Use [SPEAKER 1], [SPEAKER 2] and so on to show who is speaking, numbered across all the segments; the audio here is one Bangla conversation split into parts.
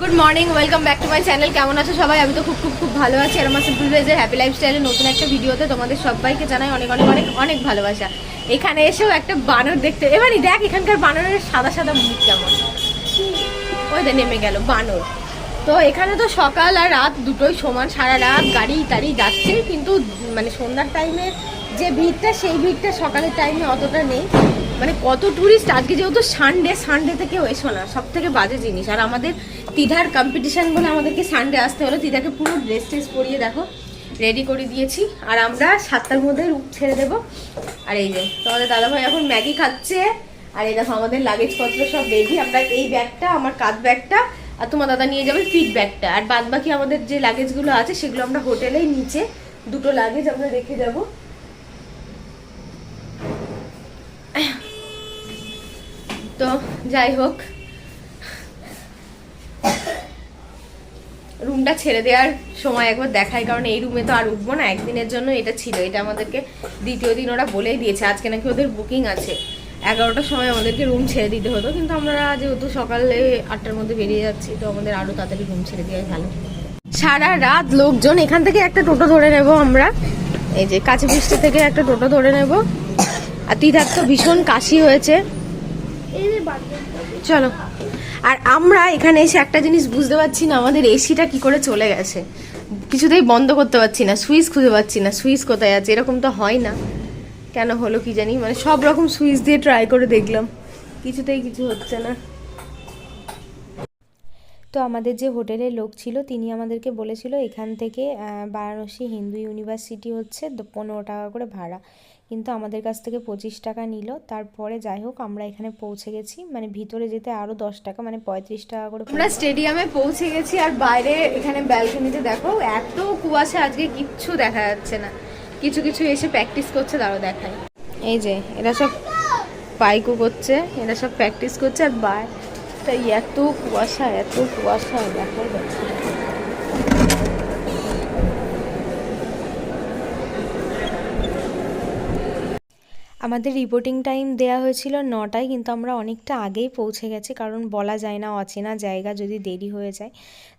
[SPEAKER 1] Good morning welcome back to my channel কেমন আছো সবাই? আমি তো খুব খুব খুব ভালো আছি আর আমার সিম্পল ভেজের হ্যাপি লাইফস্টাইলের নতুন একটা ভিডিওতে তোমাদের সবাইকে জানাই অনেক অনেক অনেক অনেক ভালোবাসা। এখানে এসেও একটা বানর দেখতে এবারই দেখ, এখানকার বানরের সাদা সাদা মুখ কেমন। ওই নেমে গেল, বানর। তো এখানে তো সকাল আর রাত দুটোই সমান, সারা রাত গাড়ি টাড়ি যাচ্ছে, কিন্তু মানে সন্ধ্যার টাইমে যে ভিড়টা, সেই ভিড়টা সকালের টাইমে অতটা নেই। মানে কত টুরিস্ট আজকে যেহেতু সানডে সানডেতে কেউ এসো না সব থেকে বাজে জিনিস। আর আমাদের তিধার কম্পিটিশান বলে আমাদেরকে সানডে আসতে হলো। তিধাকে পুরো ড্রেস ট্রেস পরিয়ে দেখো রেডি করে দিয়েছি। আর আমরা সাতটার মধ্যে রূপ ছেড়ে দেবো। আর এই যে, তোমাদের দাদাভাই এখন ম্যাগি খাচ্ছে। আর এই দেখো আমাদের লাগেজপত্র সব রেডি আমরা এই ব্যাগটা, আমার কাঁধ ব্যাগটা আর তোমার দাদা নিয়ে যাবে ফিট ব্যাগটা। আর বাদ বাকি আমাদের যে লাগেজগুলো আছে, সেগুলো আমরা হোটেলেই নিচে দুটো লাগেজ আমরা রেখে যাব। তো যাই হোক। রুমটা ছেড়ে দেওয়ার সময় একবার দেখাই কারণ এই রুমে তো আর উঠবো না, একদিনের জন্য এটা ছিল। এটা আমাদেরকে দ্বিতীয় দিন ওরা বলেই দিয়েছে, আজকে নাকি ওদের বুকিং আছে। এগারোটার সময় আমাদেরকে রুম ছেড়ে দিতে হতো, কিন্তু আমরা যেহেতু সকালে আটটার মধ্যে বেরিয়ে যাচ্ছি, তো আমাদের আরও তাড়াতাড়ি রুম ছেড়ে দেওয়াই ভালো। সারা রাত লোকজন, এখান থেকে একটা টোটো ধরে নেব আমরা। এই যে কাছে বৃষ্টি থেকে একটা টোটো ধরে নেব। আর তিধার তো ভীষণ কাশি হয়েছে। চলো। আর আমরা এখানে এসে একটা জিনিস বুঝতে পারছি না, আমাদের এসিটা কি করে চলে গেছে। কিছুতেই বন্ধ করতে পারছি না, সুইচ খুঁজে পাচ্ছি না, সুইচ কোথায় আছে, এরকম তো হয় না। কেন হলো কি জানি মানে সব রকম সুইচ দিয়ে ট্রাই করে দেখলাম। কিছুতেই কিছু হচ্ছে না।
[SPEAKER 2] তো আমাদের যে হোটেলের লোক ছিল, তিনি আমাদেরকে বলেছিল, এখান থেকে বারাণসী হিন্দু ইউনিভার্সিটি হচ্ছে পনেরো টাকা করে ভাড়া। কিন্তু আমাদের কাছ থেকে পঁচিশ টাকা নিল। তারপরে যাই হোক, আমরা এখানে পৌঁছে গেছি। মানে ভিতরে যেতে আরও দশ টাকা মানে পঁয়ত্রিশ টাকা করে
[SPEAKER 1] আমরা স্টেডিয়ামে পৌঁছে গেছি আর বাইরে এখানে ব্যালকনিতে দেখো, এত কুয়াশা আজকে কিচ্ছু দেখা যাচ্ছে না। কিছু কিছু এসে প্র্যাকটিস করছে, তারও দেখায়। এই যে, এরা সব পাইকো করছে, এরা সব প্র্যাকটিস করছে আর বাইরে এত কুয়াশা এত কুয়াশা, দেখা। যাচ্ছে
[SPEAKER 2] আমাদের রিপোর্টিং টাইম দেয়া হয়েছিল নটায়, কিন্তু আমরা অনেকটা আগেই পৌঁছে গেছি, কারণ বলা যায় না, অচেনা জায়গা যদি দেরি হয়ে যায়।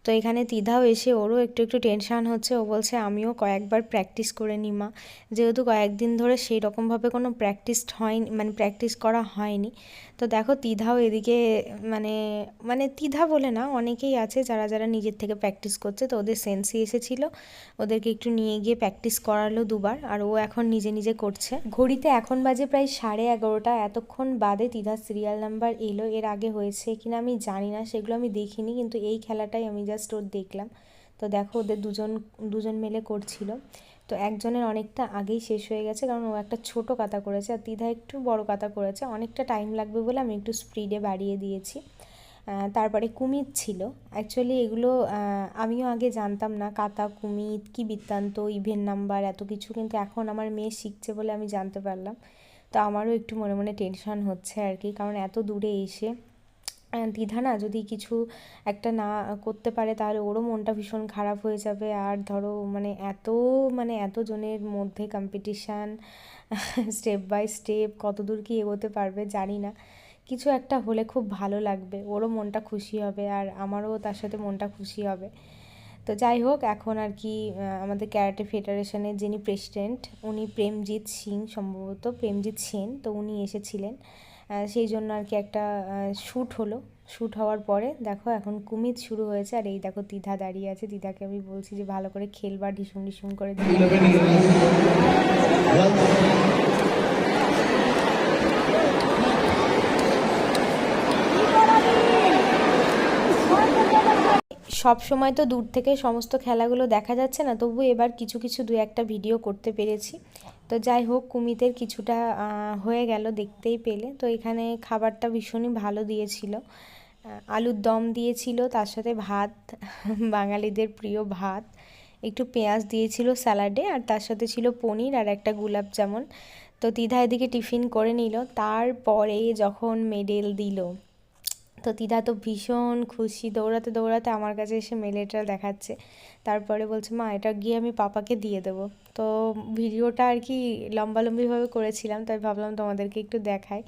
[SPEAKER 2] তো এখানে তিধাও এসে ওরও একটু একটু টেনশান হচ্ছে। ও বলছে, আমিও কয়েকবার প্র্যাকটিস করে নিই মা যেহেতু কয়েকদিন ধরে সেই রকমভাবে কোনো প্র্যাকটিস হয়নি মানে প্র্যাকটিস করা হয়নি। তো দেখো তিধাও এদিকে মানে মানে তিধা বলে না, অনেকেই আছে যারা যারা নিজের থেকে প্র্যাকটিস করছে। তো ওদের সেন্সি এসেছিল। ওদেরকে একটু নিয়ে গিয়ে প্র্যাকটিস করালো দুবার। আর ও এখন নিজে নিজে করছে। ঘড়িতে এখন বাজে প্রায় সাড়ে এগারোটা। এতক্ষণ বাদে তিধা সিরিয়াল নাম্বার এলো। এর আগে হয়েছে কিনা আমি জানি না। সেগুলো আমি দেখিনি, কিন্তু এই খেলাটাই আমি জাস্ট ওর দেখলাম। তো দেখো ওদের দুজন দুজন মিলে করছিল। তো একজনের অনেকটা আগেই শেষ হয়ে গেছে, কারণ ও একটা ছোট কাতা করেছে আর তিধা একটু বড় কাতা করেছে। অনেকটা টাইম লাগবে বলে আমি একটু স্পিডে বাড়িয়ে দিয়েছি। তারপরে কুমির ছিল। অ্যাকচুয়ালি এগুলো আমিও আগে জানতাম না কাতা কুমির কি বৃত্তান্ত ইভেন নাম্বার এত কিছু। কিন্তু এখন আমার মেয়ে শিখছে বলে আমি জানতে পারলাম। তো আমারও একটু মনে মনে টেনশন হচ্ছে আর কি, কারণ এত দূরে এসে দ্বিধা না, যদি কিছু একটা না করতে পারে তাহলে ওরও মনটা ভীষণ খারাপ হয়ে যাবে। আর ধরো মানে এত মানে এতজনের মধ্যে কম্পিটিশান স্টেপ বাই স্টেপ কত দূর কি এগোতে পারবে জানি না। কিছু একটা হলে খুব ভালো লাগবে, ওরও মনটা খুশি হবে আর আমারও তার সাথে মনটা খুশি হবে। তো যাই হোক, এখন আর কি আমাদের ক্যারাটে ফেডারেশনের যিনি প্রেসিডেন্ট উনি প্রেমজিৎ সিং সম্ভবত প্রেমজিৎ সেন তো উনি এসেছিলেন। সেই জন্য আর কি একটা শ্যুট হলো। শ্যুট হওয়ার পরে দেখো এখন কুমিদ শুরু হয়েছে। আর এই দেখো দ্বিধা দাঁড়িয়ে আছে। দ্বিধাকে আমি বলছি যে ভালো করে খেলবা ঢিসুম ঢিসুম করে সব সময় তো দূর থেকে সমস্ত খেলাগুলো দেখা যাচ্ছে না। তবু এবার কিছু কিছু দু একটা ভিডিও করতে পেরেছি। তো যাই হোক, কুমিতের কিছুটা হয়ে গেল দেখতেই পেলে। তো এখানে খাবারটা ভীষণই ভালো দিয়েছিল। আলুর দম দিয়েছিল, তার সাথে ভাত, বাঙালিদের প্রিয় ভাত, একটু পেঁয়াজ দিয়েছিল স্যালাডে, আর তার সাথে ছিল পনির আর একটা গোলাপ জামুন। তো তিধা এদিকে টিফিন করে নিল, তারপরে যখন মেডেল দিল তো দিদা তো ভীষণ খুশি। দৌড়াতে দৌড়াতে আমার কাছে এসে মেলেটা দেখাচ্ছে। তারপরে বলছে, মা, এটা গিয়ে আমি পাপাকে দিয়ে দেবো। তো ভিডিওটা আর কি লম্বালম্বিভাবে করেছিলাম, তাই ভাবলাম তোমাদেরকে একটু দেখাই।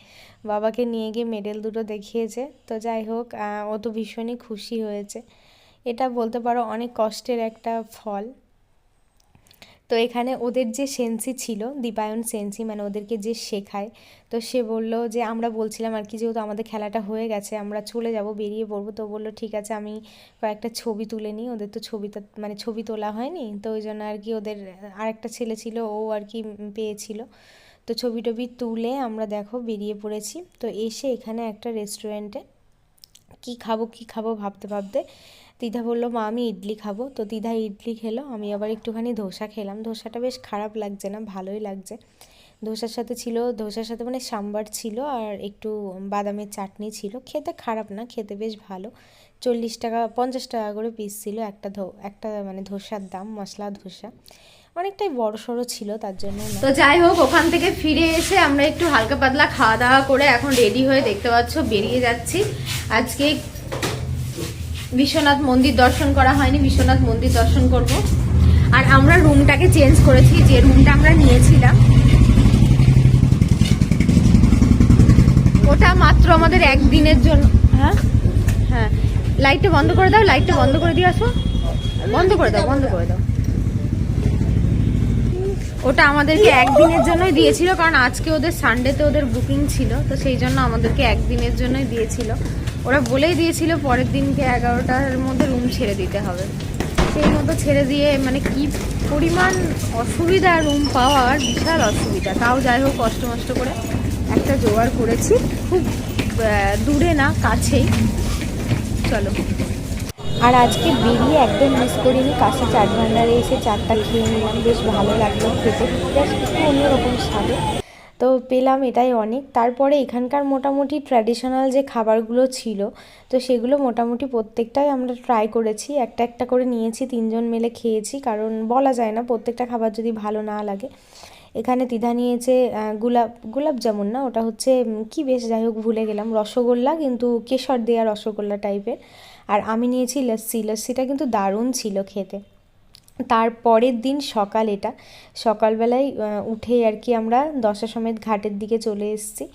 [SPEAKER 2] বাবাকে নিয়ে গিয়ে মেডেল দুটো দেখিয়েছে। তো যাই হোক ও তো ভীষণই খুশি হয়েছে। এটা বলতে পারো অনেক কষ্টের একটা ফল। তো এখানে ওদের যে সেন্সি ছিল, দীপায়ন সেন্সি মানে ওদেরকে যে শেখায়, তো সে বলল যে, আমরা বলছিলাম আর কি যেহেতু আমাদের খেলাটা হয়ে গেছে, আমরা চলে যাব, বেরিয়ে পড়ব। তো বলল, ঠিক আছে, আমি কয়েকটা ছবি তুলে নিই। ওদের তো ছবিটা মানে ছবি তোলা হয়নি, তো ওই জন্য আর কি ওদের আরেকটা ছেলে ছিল, ও আর কি পেয়েছিল। তো ছবি টবি তুলে আমরা দেখো, বেরিয়ে পড়েছি। তো এসে এখানে একটা রেস্টুরেন্টে কি খাব কি খাব ভাবতে ভাবতে দিদা বলল, মা, আমি ইডলি খাব। তো দিদা ইডলি খেলো, আমি আবার একটুখানি ধোসা খেলাম। ধোসাটা বেশ খারাপ লাগছে না, ভালোই লাগছে। ধোসার সাথে ছিল, ধোসার সাথে মানে সাম্বার ছিল আর একটু বাদামের চাটনি ছিল। খেতে খারাপ না, খেতে বেশ ভালো। চল্লিশ টাকা, পঞ্চাশ টাকা করে পিস ছিল একটা ধো, একটা মানে ধোসার দাম, মশলা ধোসা। অনেকটাই বড় সড়ো ছিল, তার জন্য
[SPEAKER 1] তো যাই হোক, ওখান থেকে ফিরে এসে আমরা একটু হালকা পাতলা খাওয়া দাওয়া করে এখন রেডি হয়ে দেখতে পাচ্ছ, বেরিয়ে যাচ্ছি। আজকে বিশ্বনাথ মন্দির দর্শন করা হয়নি, বিশ্বনাথ মন্দির দর্শন করব। আর আমরা রুমটাকে চেঞ্জ করেছি, যে রুমটা আমরা নিয়েছিলাম। ওটা মাত্র আমাদের একদিনের জন্য হ্যাঁ? হ্যাঁ। লাইটটা বন্ধ করে দাও লাইটটা বন্ধ করে দিয়ে আসো। বন্ধ করে দাও, বন্ধ করে দাও। ওটা আমাদেরকে একদিনের জন্যই দিয়েছিল, কারণ আজকে ওদের সানডেতে ওদের বুকিং ছিল, তো সেই জন্য আমাদেরকে একদিনের জন্যই দিয়েছিল। ওরা বলেই দিয়েছিল পরের দিনকে এগারোটার মধ্যে রুম ছেড়ে দিতে হবে। সেই মতো ছেড়ে দিয়ে মানে কি পরিমাণ অসুবিধা রুম পাওয়ার, বিশাল অসুবিধা। তাও যাই হোক, কষ্ট মষ্ট করে একটা জোগাড় করেছি। খুব দূরে না, কাছেই। চলো।
[SPEAKER 2] আর আজকে বেরিয়ে একদম মিস করিনি। কাছে চাট ভান্ডারে এসে চাটটা খেয়ে নিলাম। বেশ ভালো লাগল খেতে। একটু অন্যরকম স্বাদে। তো পেলাম এটাই অনেক। তারপরে এখানকার মোটামুটি ট্র্যাডিশনাল যে খাবারগুলো ছিল তো সেগুলো মোটামুটি প্রত্যেকটাই আমরা ট্রাই করেছি। একটা একটা করে নিয়েছি তিনজন মিলে খেয়েছি। কারণ বলা যায় না প্রত্যেকটা খাবার যদি ভালো না লাগে। এখানে তিধা নিয়েছে আহ, গোলাপ গোলাপ জামুন না? ওটা হচ্ছে কি বেশ যাই হোক ভুলে গেলাম। রসগোল্লা কিন্তু কেশর দেওয়া রসগোল্লা টাইপের আর আমি নিয়েছি লস্যি। লস্যিটা কিন্তু দারুণ ছিল খেতে। তার পরের দিন সকাল এটা। সকালবেলায় উঠে আর কি আমরা দশা সমেত ঘাটের দিকে চলে এসেছি।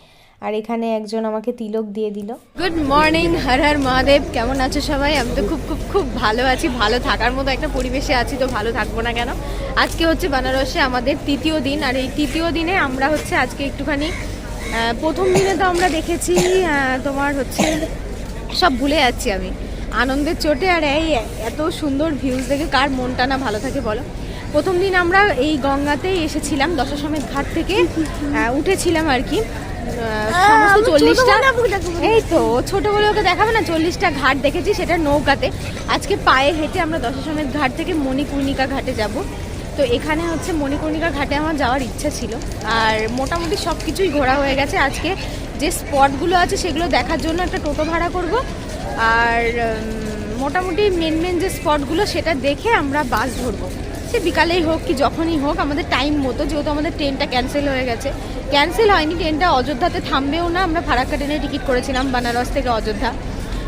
[SPEAKER 2] আর এখানে একজন আমাকে তিলক দিয়ে দিল।
[SPEAKER 1] Good morning Har Har Mahadev. কেমন আছো সবাই? আমি তো খুব খুব খুব ভালো আছি। ভালো থাকার মতো একটা পরিবেশে আছি তো ভালো থাকব না কেন? আজকে হচ্ছে বেনারসে আমাদের তৃতীয় দিন। আর এই তৃতীয় দিনে আমরা হচ্ছে আজকে একটুখানি প্রথম দিনে তো আমরা দেখেছি তোমার হচ্ছে সব ভুলে যাচ্ছি আমি। আনন্দের চোটে আর এই এত সুন্দর ভিউজ দেখে কার মনটা না ভালো থাকে বলো? প্রথম দিন আমরা এই গঙ্গাতেই এসেছিলাম দশাসমেত ঘাট থেকে উঠেছিলাম আর কি। সমস্ত চল্লিশটা এই তো ওকে দেখাবে না চল্লিশটা ঘাট দেখেছি সেটা নৌকাতে। আজকে পায়ে হেঁটে আমরা দশাসমেত ঘাট থেকে মণিকর্ণিকা ঘাটে যাব। তো এখানে হচ্ছে মণিকর্ণিকা ঘাটে আমার যাওয়ার ইচ্ছা ছিল। আর মোটামুটি সব কিছুই ঘোরা হয়ে গেছে। আজকে যে স্পটগুলো আছে সেগুলো দেখার জন্য একটা টোটো ভাড়া করব। আর মোটামুটি মেন মেন যে স্পটগুলো সেটা দেখে আমরা বাস ধরবো। সে বিকালেই হোক কি যখনই হোক, আমাদের টাইম মতো, যেহেতু আমাদের ট্রেনটা ক্যান্সেল হয়ে গেছে। ক্যান্সেল হয়নি ট্রেনটা অযোধ্যাতে থামবেও না, আমরা ফারাক্কা ট্রেনে টিকিট করেছিলাম বানারস থেকে অযোধ্যা।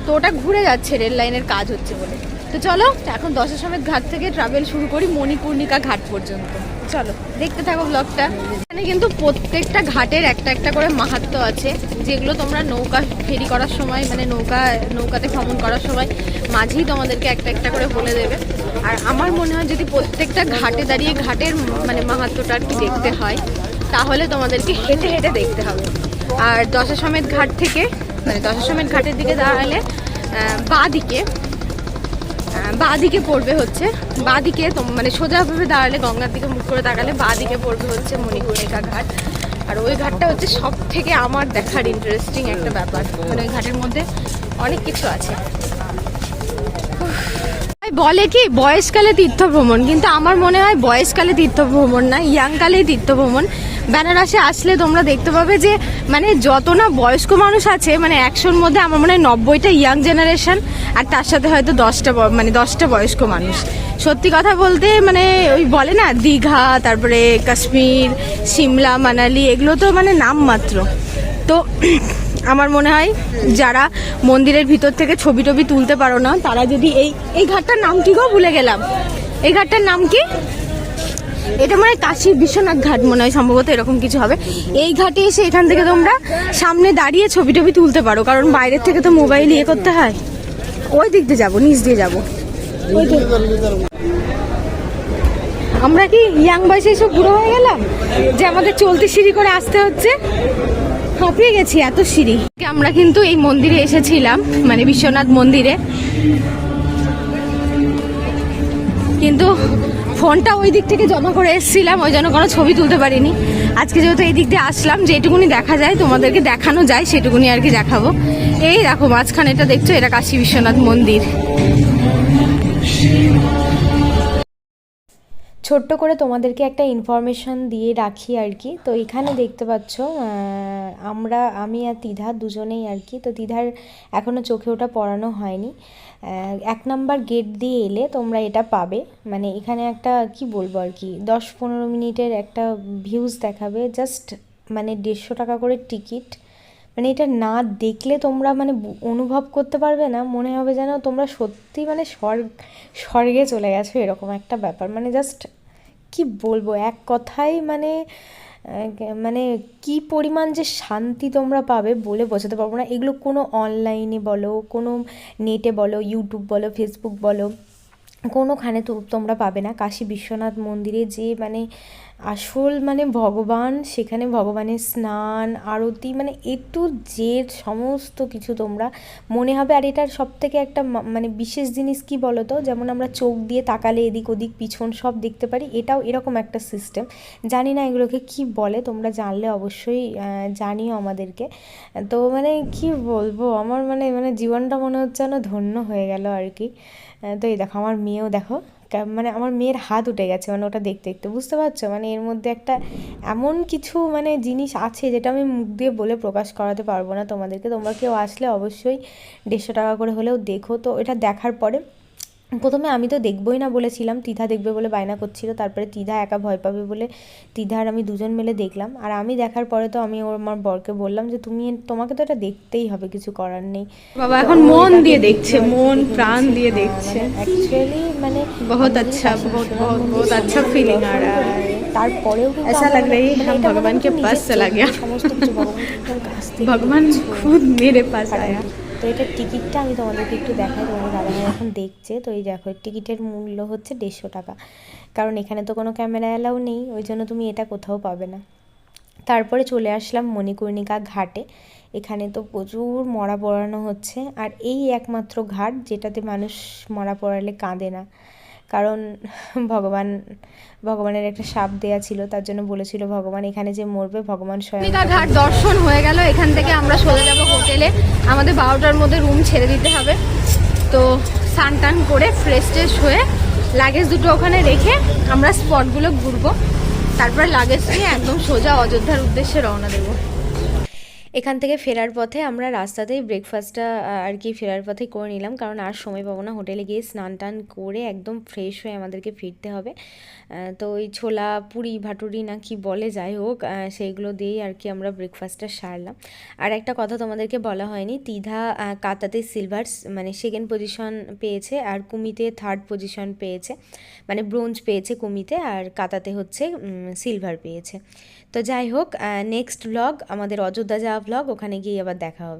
[SPEAKER 1] তো ওটা ঘুরে যাচ্ছে, রেল লাইনের কাজ হচ্ছে বলে। তো চলো, এখন দশের সমেত ঘাট থেকে ট্রাভেল শুরু করি মণিপূর্ণিকা ঘাট পর্যন্ত। চলো, দেখতে থাকো ব্লগটা এখানে কিন্তু প্রত্যেকটা ঘাটের একটা একটা করে মাহাত্ম আছে, যেগুলো তোমরা নৌকা ফেরি করার সময় মানে নৌকা, নৌকাতে ভ্রমণ করার সময় মাঝেই তোমাদেরকে একটা একটা করে বলে দেবে। আর আমার মনে হয় যদি প্রত্যেকটা ঘাটে দাঁড়িয়ে ঘাটের মানে মাহাত্মটা আর কি দেখতে হয়, তাহলে তোমাদেরকে হেঁটে হেঁটে দেখতে হবে। আর দশা সমেত ঘাট থেকে মানে দশা সমেত ঘাটের দিকে দাঁড়ালে বাঁ দিকে বাঁ দিকে পড়বে হচ্ছে। বাঁ দিকে মানে সোজাভাবে দাঁড়ালে গঙ্গার দিকে মুখ করে তাকালে বাঁ দিকে পড়বে হচ্ছে মণিকর্ণিকা ঘাট। আর ওই ঘাটটা হচ্ছে সব থেকে আমার দেখার ইন্টারেস্টিং একটা ব্যাপার। মানে ওই ঘাটের মধ্যে অনেক কিছু আছে। বলে কি, বয়সকালে তীর্থ ভ্রমণ কিন্তু আমার মনে হয় বয়সকালে তীর্থ ভ্রমণ না ইয়াংকালেই তীর্থ ভ্রমণ বেনারসে আসলে তোমরা দেখতে পাবে যে মানে যত না বয়স্ক মানুষ আছে মানে একশোর মধ্যে আমার মনে হয় নব্বইটা ইয়াং জেনারেশন আর তার সাথে হয়তো দশটা মানে দশটা বয়স্ক মানুষ। সত্যি কথা বলতে মানে ওই বলে না, দীঘা, তারপরে কাশ্মীর, সিমলা, মানালি, এগুলো তো মানে নাম মাত্র। তো আমার মনে হয় যারা মন্দিরের ভিতর থেকে ছবি টবি তুলতে পারো না, তারা যদি এই এই ঘাটটার নাম কি গো ভুলে গেলাম? এই ঘাটটার নাম কি? এটা মানে কাশী বিশ্বনাথ ঘাট মনে হয় সম্ভবত এরকম কিছু হবে। এই ঘাটে এসে এখান থেকে তোমরা সামনে দাঁড়িয়ে ছবি টবি তুলতে পারো, কারণ বাইরের থেকে তো মোবাইল ইয়ে করতে হয়। ওই দিক দিয়ে যাব, নিচ দিয়ে যাব। আমরা কি ইয়াং বয়সে এসব বুড়ো হয়ে গেলাম? যে আমাদের চলতি সিঁড়ি করে আসতে হচ্ছে? হাঁপিয়ে গেছি, এত সিঁড়ি। আমরা কিন্তু এই মন্দিরে এসেছিলাম মানে বিশ্বনাথ মন্দিরে। কিন্তু ফোনটা ওই দিক থেকে জমা করে এসেছিলাম, ওই জন্য কোনো ছবি তুলতে পারিনি। আজকে যেহেতু এই দিক দিয়ে আসলাম, যেটুকুনি দেখা যায়, তোমাদেরকে দেখানো যায়, সেটুকুনি আর কি দেখাবো। এই দেখো মাঝখানে এটা দেখছ, এটা কাশী বিশ্বনাথ মন্দির।
[SPEAKER 2] ছোট্ট করে তোমাদেরকে একটা ইনফরমেশন দিয়ে রাখি আর কি। তো এখানে দেখতে পাচ্ছ আমরা, আমি আর তিধা দুজনেই আর কি। তো তিধার এখনও চোখে ওটা পড়ানো হয়নি। এক নাম্বার গেট দিয়ে এলে তোমরা এটা পাবে। মানে এখানে একটা, কি বলব আর কি, দশ পনেরো মিনিটের একটা ভিউজ দেখাবে। জাস্ট মানে দেড়শো টাকা করে টিকিট মানে এটা না দেখলে তোমরা মানে অনুভব করতে পারবে না। মনে হবে যেন তোমরা সত্যি মানে স্বর্গ, স্বর্গে চলে গেছো, এরকম একটা ব্যাপার। মানে জাস্ট কি বলব, এক কথাই মানে মানে কি পরিমাণ যে শান্তি তোমরা পাবে বলে বোঝাতে পারব না। এগুলো কোনো অনলাইনে বলো, কোনো নেটে বলো ইউটিউব বলো ফেসবুক বলো কোনোখানে তো তোমরা পাবে না। কাশী বিশ্বনাথ মন্দিরে যে মানে আসল মানে ভগবান, সেখানে ভগবানের স্নান, আরতি মানে এ টু জেড সমস্ত কিছু তোমরা মনে হবে। আর এটার সব থেকে একটা মানে বিশেষ জিনিস কি বলো তো যেমন আমরা চোখ দিয়ে তাকালে এদিক ওদিক পিছন সব দেখতে পারি। এটাও এরকম একটা সিস্টেম জানি না এগুলোকে কি বলে, তোমরা জানলে অবশ্যই জানিও আমাদেরকে। তো মানে কি বলব? আমার মানে মানে জীবনটা মনে হচ্ছে যেন ধন্য হয়ে গেল আর কি। তো এই দেখো, আমার মেয়েও দেখো মানে আমার মেয়ের হাত উঠে গেছে মানে ওটা দেখতে দেখতে, বুঝতে পারছ? মানে এর মধ্যে একটা এমন কিছু মানে জিনিস আছে যেটা আমি মুখ দিয়ে বলে প্রকাশ করাতে পারব না তোমাদেরকে। তোমরা কেউ আসলে অবশ্যই দেড়শো টাকা করে হলেও দেখো। তো এটা দেখার পরে প্রথমে আমি তো দেখবই না বলেছিলাম তিধা দেখবে বলে বায়না করছিল তারপরে তিধা একা ভয় পাবে বলে তিধা আর আমি দুজন মিলে দেখলাম আর আমি দেখার পরে তো আমি ওর আমার বরকে বললাম যে তুমি তোমাকে তো এটা দেখতেই হবে কিছু করার নেই
[SPEAKER 1] বাবা এখন মন দিয়ে দেখছে মন প্রাণ দিয়ে দেখছে
[SPEAKER 2] অ্যাকচুয়ালি মানে
[SPEAKER 1] बहुत अच्छा बहुत बहुत बहुत अच्छा फीलिंग आ रहा है
[SPEAKER 2] তারপরেও কিন্তু
[SPEAKER 1] ऐसा
[SPEAKER 2] আমার
[SPEAKER 1] लग रही है
[SPEAKER 2] মানে
[SPEAKER 1] हम
[SPEAKER 2] এটা
[SPEAKER 1] भगवान
[SPEAKER 2] মনে
[SPEAKER 1] के
[SPEAKER 2] হচ্ছে
[SPEAKER 1] पास
[SPEAKER 2] নিজের
[SPEAKER 1] चला
[SPEAKER 2] চোখ
[SPEAKER 1] गया
[SPEAKER 2] দিয়ে সমস্ত কিছু ভগবানকে একদম কাছ থেকে
[SPEAKER 1] भगवान खुद मेरे पास आया
[SPEAKER 2] তো এটার টিকিটটা আমি তোমাদেরকে একটু দেখাই, তোমাদের দাদা এখন দেখছে। তো এই দেখো টিকিটের মূল্য হচ্ছে দেড়শো টাকা। কারণ এখানে তো কোনো ক্যামেরা অ্যালাউ নেই, ওই জন্য তুমি এটা কোথাও পাবে না। তারপরে চলে আসলাম মণিকর্ণিকা ঘাটে। এখানে তো প্রচুর মরা পড়ানো হচ্ছে। আর এই একমাত্র ঘাট যেটাতে মানুষ মরা পড়ালে কাঁদে না। কারণ ভগবান, ভগবানের একটা সাপ দেয়া ছিল, তার জন্য বলেছিল, ভগবান এখানে যে মরবে, ভগবান স্বয়ং
[SPEAKER 1] ঘাট দর্শন হয়ে গেল, এখান থেকে আমরা সোজা যাব হোটেলে। আমাদের বারোটার মধ্যে রুম ছেড়ে দিতে হবে। তো স্নান টান করে ফ্রেশ ট্রেশ হয়ে লাগেজ দুটো ওখানে রেখে আমরা স্পটগুলো ঘুরবো। তারপরে লাগেজ নিয়ে একদম সোজা অযোধ্যার উদ্দেশ্যে রওনা দেবো।
[SPEAKER 2] এখান থেকে ফেরার পথে আমরা রাস্তাতেই ব্রেকফাস্টটা আর কি ফেরার পথে করে নিলাম। কারণ আর সময় পাবো না। হোটেলে গিয়ে স্নান টান করে একদম ফ্রেশ হয়ে আমাদেরকে ফিরতে হবে। তো ওই ছোলা, পুরি, ভাটুরি না কি বলে, যাই হোক সেইগুলো দিয়েই আর কি আমরা ব্রেকফাস্টটা সারলাম। আর একটা কথা তোমাদেরকে বলা হয়নি, তিধা কাতাতে সিলভার মানে সেকেন্ড পজিশন পেয়েছে আর কুমিতে থার্ড পজিশন পেয়েছে। মানে ব্রোঞ্জ পেয়েছে কুমিতে আর কাতাতে হচ্ছে সিলভার পেয়েছে। তো যাই হোক নেক্সট ব্লগ আমাদের অযোধ্যা যাওয়া ব্লগ ওখানে গিয়ে আবার দেখা হবে।